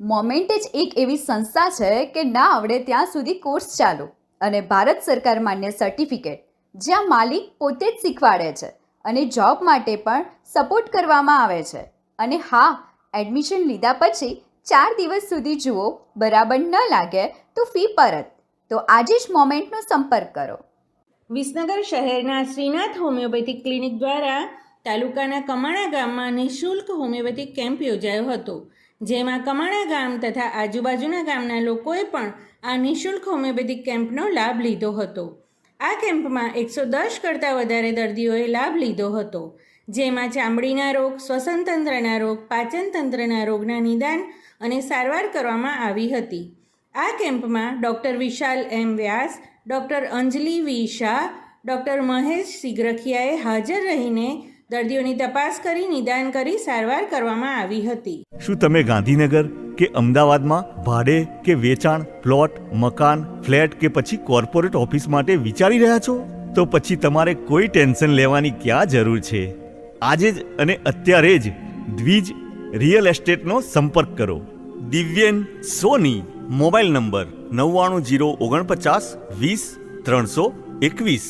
Moment જ એક એવી સંસ્થા છે કે ના આવડે ત્યાં સુધી કોર્સ ચાલુ અને ભારત સરકાર માન્ય સર્ટિફિકેટ જ્યાં માલિક પોતે જ શીખવાડે છે અને જોબ માટે પણ સપોર્ટ કરવામાં આવે છે. અને હા એડમિશન લીધા પછી ચાર દિવસ સુધી જુઓ, બરાબર ન લાગે તો ફી પરત. તો આજે જ મોમેન્ટનો સંપર્ક કરો. વિસનગર શહેરના શ્રીનાથ હોમિયોપેથિક ક્લિનિક દ્વારા તાલુકાના કમાણા ગામમાં નિઃશુલ્ક હોમિયોપેથિક કેમ્પ યોજાયો હતો, જેમાં કમાણા ગામ તથા આજુબાજુના ગામના લોકોએ પણ આ નિઃશુલ્ક હોમિયોપેથિક કેમ્પનો લાભ લીધો હતો. આ કેમ્પમાં એકસો દસ કરતાં વધારે દર્દીઓએ લાભ લીધો હતો. જેમાં ચામડીના રોગ શ્વસન તંત્રના રોગ પાચન તંત્રના રોગના નિદાન અને સારવાર કરવામાં આવી હતી. આ કેમ્પમાં doctor Vishal M Vyas, doctor Anjali V Shah, doctor Mahesh સિગ્રખિયાએ હાજર રહીને દર્દીઓની તપાસ કરી, નિદાન કરી, સારવાર કરવામાં આવી હતી. શું તમે ગાંધીનગર કે અમદાવાદમાં ભાડે કે વેચાણ, પ્લોટ, મકાન, ફ્લેટ કે પછી કોર્પોરેટ ઓફિસ માટે વિચારી રહ્યા છો? તો પછી તમારે કોઈ ટેન્શન લેવાની ક્યાં જરૂર છે? આજે જ અને અત્યારે જ દ્વિજ રિયલ એસ્ટેટનો સંપર્ક કરો. દિવ્યેન સોની મોબાઈલ નંબર નવ્વાણું જીરો ઓગણપચાસ વીસ ત્રણસો એકવીસ.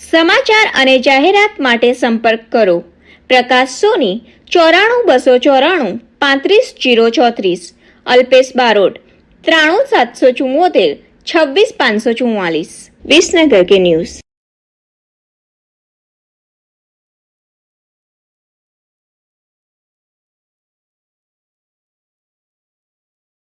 સમાચાર અને જાહેરાત માટે સંપર્ક કરો. પ્રકાશ સોની ચોરાણું બસો ચોરાણું પાંત્રીસ જીરો ચોત્રીસ. અલ્પેશ બારોટ ત્રાણું સાતસો ચુમ્મોતેર છવ્વીસ પાંચસો ચુમ્માલીસ વિસનગર કે ન્યૂઝ.